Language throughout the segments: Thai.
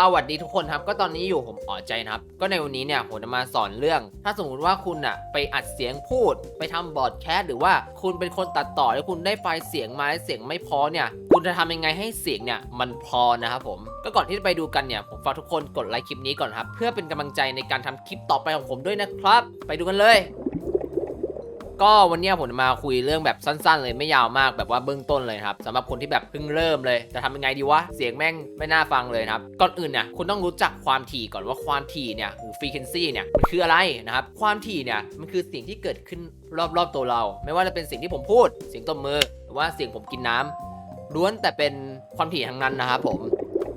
สวัสดีทุกคนครับ ก็ตอนนี้อยู่ผมอ๋อใจนะครับ ก็ในวันนี้เนี่ยผมจะมาสอนเรื่อง ถ้าสมมติว่าคุณอะไปอัดเสียงพูด ไปทำบอดแคสหรือว่าคุณเป็นคนตัดต่อแล้วคุณได้ไฟล์เสียงมาแล้วเสียงไม่พอเนี่ย คุณจะทำยังไงให้เสียงเนี่ยมันพอนะครับผม ก็ก่อนที่จะไปดูกันเนี่ยผมฝากทุกคนกดไลค์คลิปนี้ก่อนครับ เพื่อเป็นกำลังใจในการทำคลิปต่อไปของผมด้วยนะครับ ไปดูกันเลย ก็วันนี้ผมมาคุยเรื่องแบบสั้น ๆ เลยไม่ยาวมากแบบว่าเบื้องต้นเลยครับสำหรับคนที่แบบเพิ่งเริ่มเลยจะทำยังไงดีวะเสียงแม่งไม่น่าฟังเลยครับก่อนอื่นเนี่ยคุณต้องรู้จักความถี่ก่อนว่าความถี่เนี่ยหรือ frequency เนี่ยมันคืออะไรนะครับความถี่เนี่ยมันคือสิ่งที่เกิดขึ้นรอบๆตัวเรา ไม่ว่าจะเป็นสิ่งที่ผมพูดเสียงตบมือหรือว่าเสียงผมกินน้ำล้วนแต่เป็นความถี่ทั้งนั้นนะครับผม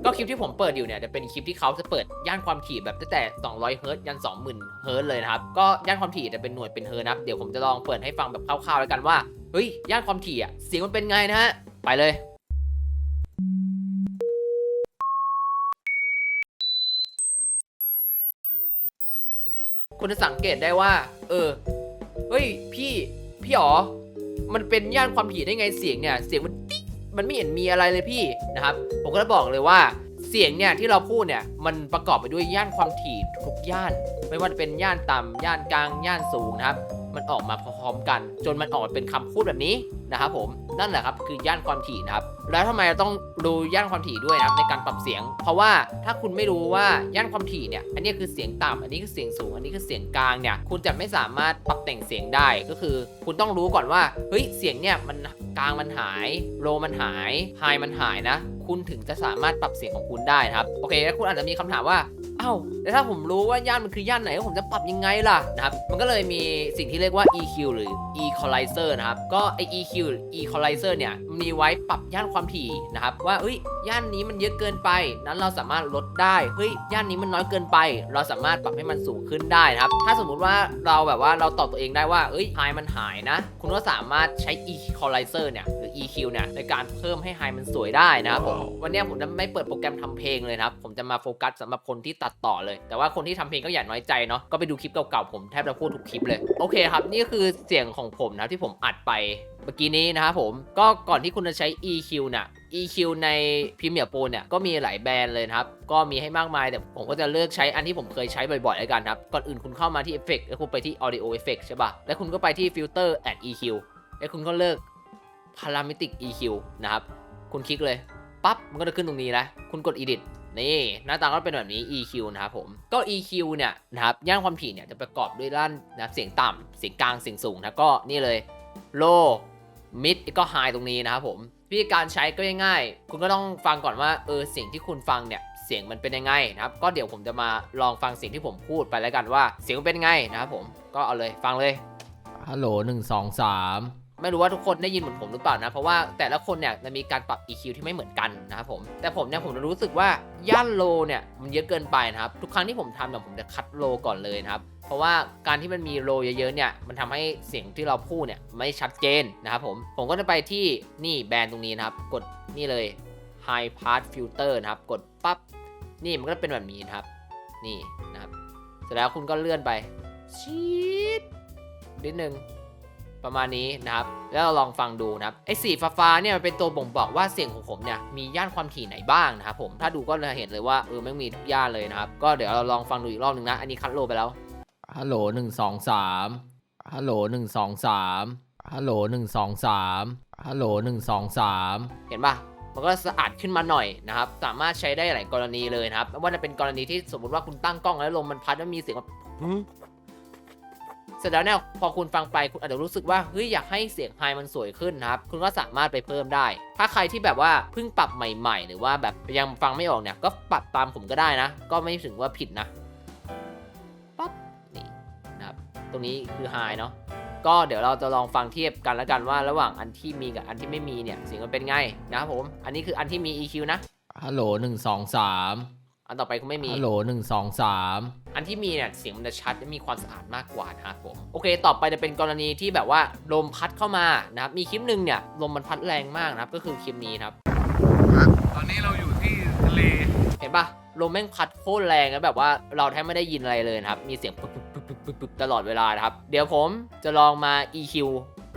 ก็คลิปที่ผมเปิดอยู่เนี่ยจะเป็นคลิปที่เขาจะเปิดย่านความถี่แบบตั้งแต่ 200 เฮิร์ตยัน 20,000 เฮิร์ตเลยนะครับ ก็ย่านความถี่จะเป็นหน่วยเป็นเฮิร์ตนะครับ เดี๋ยวผมจะลองเปิดให้ฟังแบบคร่าวๆแล้วกันว่า เฮ้ย ย่านความถี่อะ เสียงมันเป็นไงนะฮะ ไปเลยคุณจะสังเกตได้ว่า เออ เฮ้ย พี่ พี่อ๋อ มันเป็นย่านความถี่ได้ไงเสียงเนี่ย เสียงมัน มันไม่เห็นมีอะไรเลยพี่นะครับ ผมก็จะบอกเลยว่าเสียงเนี่ยที่เราพูดเนี่ยมันประกอบไปด้วยย่านความถี่ทุกย่าน ไม่ว่าจะเป็นย่านต่ำย่านกลางย่านสูงนะครับ มันออกมาพร้อมกัน จนมันออกมาเป็นคำพูดแบบนี้นะครับผมนั่นแหละครับคือย่านความถี่นะครับแล้วทำไมเราต้องดูย่านความถี่ด้วยนะครับในการปรับเสียง เพราะว่าถ้าคุณไม่รู้ว่าย่านความถี่เนี่ยอันนี้คือเสียงต่ำอันนี้คือเสียงสูง อันนี้คือเสียงกลางเนี่ยคุณจะไม่สามารถปรับแต่งเสียงได้ก็คือ คุณต้องรู้ก่อนว่าเฮ้ยเสียงเนี่ยมันกลางมันหายโลมันหายไฮมันหายนะ คุณถึงจะสามารถปรับเสียงของคุณได้นะครับโอเคแล้วคุณอาจจะมีคำถามว่า อ้าแล้วถ้าผมรู้ว่าย่านมันคือย่านไหนแล้วผมจะปรับยังไงล่ะนะครับมันก็เลยมีสิ่งที่เรียกว่า EQ หรือ Equalizer นะครับก็ไอ EQ หรือ Equalizer เนี่ยมีไว้ปรับย่านความถี่นะครับว่าเอ้ยย่านนี้มันเยอะเกินไป นั้นเราสามารถลดได้เฮ้ยย่านนี้มันน้อยเกินไป เราสามารถปรับให้มันสูงขึ้นได้นะครับถ้าสมมุติว่าเราแบบว่าเราตอบตัวเองได้ว่าเอ้ยไฮมันหายนะ คุณก็สามารถใช้ Equalizer เนี่ยหรือ EQ เนี่ยในการเพิ่มให้ไฮมันสวยได้นะครับผมวันเนี้ยผมจะไม่เปิดโปรแกรมทำเพลงเลยนะครับผมจะมาโฟกัสสำหรับคนที่ตัดต่อเลย แต่ว่าคนที่ทำเพลงก็อย่าน้อยใจเนาะก็ไปดูคลิปเก่าๆผมแทบจะพูดทุกคลิปเลยโอเคครับ นี่คือเสียงของผมนะที่ผมอัดไปเมื่อกี้นี้นะครับผมก็ก่อนที่คุณจะใช้ EQ น่ะ EQ ใน Premiere Pro เนี่ยก็มีหลายแบรนด์เลยครับ ก็มีให้มากมายแต่ผมก็จะเลือกใช้อันที่ผมเคยใช้บ่อยๆแล้วกันครับ ก่อนอื่นคุณเข้ามาที่ Effect แล้วคุณไปที่ Audio Effect ใช่ป่ะ แล้วคุณก็ไปที่ Filter and EQ แล้วคุณก็เลือก Parametric EQ นะครับ คุณคลิกเลย ปั๊บมันก็จะขึ้นตรงนี้นะ คุณกด edit นี่หน้าตาก็เป็นแบบนี้ EQ นะครับผมก็ EQ เนี่ยนะครับย่านความถี่เนี่ยจะประกอบด้วยด้านนะเสียงต่ำเสียงกลางเสียงสูงนะก็นี่เลย low mid ก็ high ตรงนี้นะครับผมวิธีการใช้ก็ง่ายๆคุณก็ต้องฟังก่อนว่าเออเสียงที่คุณฟังเนี่ยเสียงมันเป็นยังไงนะครับก็เดี๋ยวผมจะมาลองฟังเสียงที่ผมพูดไปแล้วกันว่า เสียงมันเป็นไงนะครับผมก็เอาเลยฟังเลยฮัลโหลหนึ่งสองสาม ไม่รู้ว่าทุกคนได้ยินเหมือนผมหรือเปล่านะ เพราะว่าแต่ละคนเนี่ยมันมีการปรับ EQ ที่ไม่เหมือนกันนะครับผม แต่ผมเนี่ยผมจะรู้สึกว่าย่านโลเนี่ยมันเยอะเกินไปนะครับ ทุกครั้งที่ผมทำเนี่ยผมจะคัดโลก่อนเลยนะครับ เพราะว่าการที่มันมีโลเยอะๆเนี่ยมันทำให้เสียงที่เราพูดเนี่ยไม่ชัดเจนนะครับผม ผมก็จะไปที่นี่แบรนด์ตรงนี้นะครับ กดนี่เลย High Pass Filter นะครับ กดปั๊บ นี่มันก็เป็นแบบนี้นะครับ นี่นะครับ เสร็จแล้วคุณก็เลื่อนไปชีดนิดนึง ประมาณนี้นะครับ แล้วเราลองฟังดูนะครับไอ้สีฟ้าๆเนี่ยมันเป็นตัวบ่งบอกว่าเสียงของผมเนี่ยมีย่านความถี่ไหนบ้างนะครับผมถ้าดูก็จะเห็นเลยว่าเออไม่งมีทุกย่านเลยนะครับ ก็เดี๋ยวเราลองฟังดูอีกรอบหนึ่งนะ อันนี้คัดโลไปแล้วฮัลโหลหนึ่งสองสามฮัลโหลหนึ่งสองสามฮัลโหลหนึ่งสองสามฮัลโหลหนึ่งสองสามเห็นปะมันก็สะอาดขึ้นมาหน่อยนะครับ สามารถใช้ได้หลายกรณีเลยนะครับไม่ว่าจะเป็นกรณีที่สมมติว่าคุณตั้งกล้องแล้วลมมันพัดแล้วมีเสียงแบบ เสร็จแล้วเนี่ยพอคุณฟังไปคุณอาจจะรู้สึกว่าเฮ้ยอยากให้เสียงไฮมันสวยขึ้นนะครับ คุณก็สามารถไปเพิ่มได้ ถ้าใครที่แบบว่าเพิ่งปรับใหม่ๆ หรือว่าแบบยังฟังไม่ออกเนี่ยก็ปรับตามผมก็ได้นะ ก็ไม่ถึงว่าผิดนะปั๊บนี่นะครับตรงนี้คือไฮเนาะก็เดี๋ยวเราจะลองฟังเทียบกันแล้วกันว่าระหว่างอันที่มีกับอันที่ไม่มีเนี่ยเสียงมันเป็นไงนะครับผม อันนี้คืออันที่มี EQ นะฮัลโหลหนึ่งสองสาม อันต่อไปก็ไม่มีฮัลโหลหนึ่งสองสามอันที่มีเนี่ยเสียงมันจะชัดและมีความสะอาดมากกว่านะครับผมโอเค ต่อไปจะเป็นกรณีที่แบบว่าลมพัดเข้ามานะครับมีคลิปหนึ่งเนี่ยลมมันพัดแรงมากนะครับก็คือคลิปนี้ครับ ตอนนี้เราอยู่ที่ทะเล เห็นปะลมแม่งพัดโคตรแรงแล้วแบบว่าเราแทบไม่ได้ยินอะไรเลยนะครับ มีเสียงปึ๊บปึ๊บปึ๊บปึ๊บปึ๊บปึ๊บตลอดเวลานะครับ เดี๋ยวผมจะลองมา EQ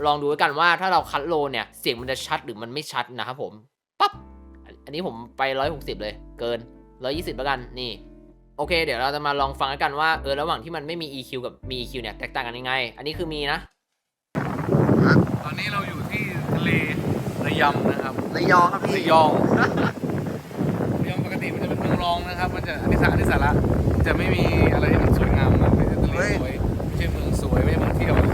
ลองดูด้วยกันว่าถ้าเราคัดโลเนี่ย เสียงมันจะชัดหรือมันไม่ชัดนะครับผม ปั๊บ อันอันนี้ผมไป 160 เลย เกิน 120แล้วกันนี่โอเค เดี๋ยวเราจะมาลองฟังกันว่าเออระหว่างที่มันไม่มี EQ กับมี EQ เนี่ยแตกต่างกันยังไง อันนี้คือมีนะ ตอนนี้เราอยู่ที่ทะเลระยำนะครับระยองครับพี่ระยองระยองปกติมันจะเป็นเมืองรองนะครับ มันจะอันนี้สาอันนี้สาระจะไม่มีอะไรที่มันสวยงามนะไม่ใช่ทะเลสวยไม่ใช่เมืองสวยไม่ใช่เมืองเที่ยวมัน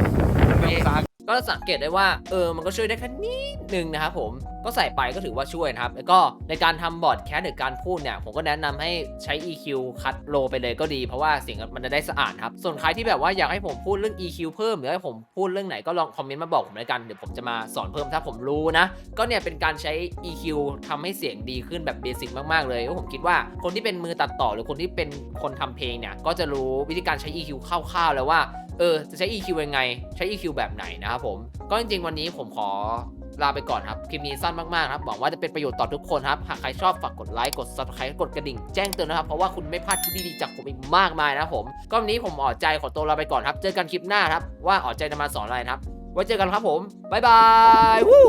เป็นเมืองสาก็สังเกตได้ว่าเออมันก็ช่วยได้แค่นิดนึงนะครับผม ก็ใส่ไปก็ถือว่าช่วยนะครับ แล้วก็ในการทำบอร์ดแคสหรือการพูดเนี่ย ผมก็แนะนำให้ใช้ EQ คัดโลไปเลยก็ดี เพราะว่าเสียงมันจะได้สะอาดครับ ส่วนใครที่แบบว่าอยากให้ผมพูดเรื่อง EQ เพิ่มหรือให้ผมพูดเรื่องไหนก็ลองคอมเมนต์มาบอกผมเลยกัน เดี๋ยวผมจะมาสอนเพิ่มถ้าผมรู้นะ ก็เนี่ยเป็นการใช้ EQ ทำให้เสียงดีขึ้นแบบเบสิกมากๆเลย ผมคิดว่าคนที่เป็นมือตัดต่อหรือคนที่เป็นคนทำเพลงเนี่ย ก็จะรู้วิธีการใช้ EQ คร่าวๆแล้วว่า เออ จะใช้ EQ ยังไง ใช้ EQ แบบไหนนะครับผม ก็จริงๆ วันนี้ผมขอ ลาไปก่อนครับ คลิปนี้สั้นมากๆครับ หวังว่าจะเป็นประโยชน์ต่อทุกคนครับ หากใครชอบฝากกดไลค์ กด subscribe กดกระดิ่งแจ้งเตือนนะครับ เพราะว่าคุณไม่พลาดคลิปดีๆจากผมอีกมากมายนะผม ก็วันนี้ผมอ๋อใจขอตัวลาไปก่อนครับ เจอกันคลิปหน้าครับ ว่าอ๋อใจจะมาสอนอะไรครับ ไว้เจอกันครับผม บ๊ายบายวู้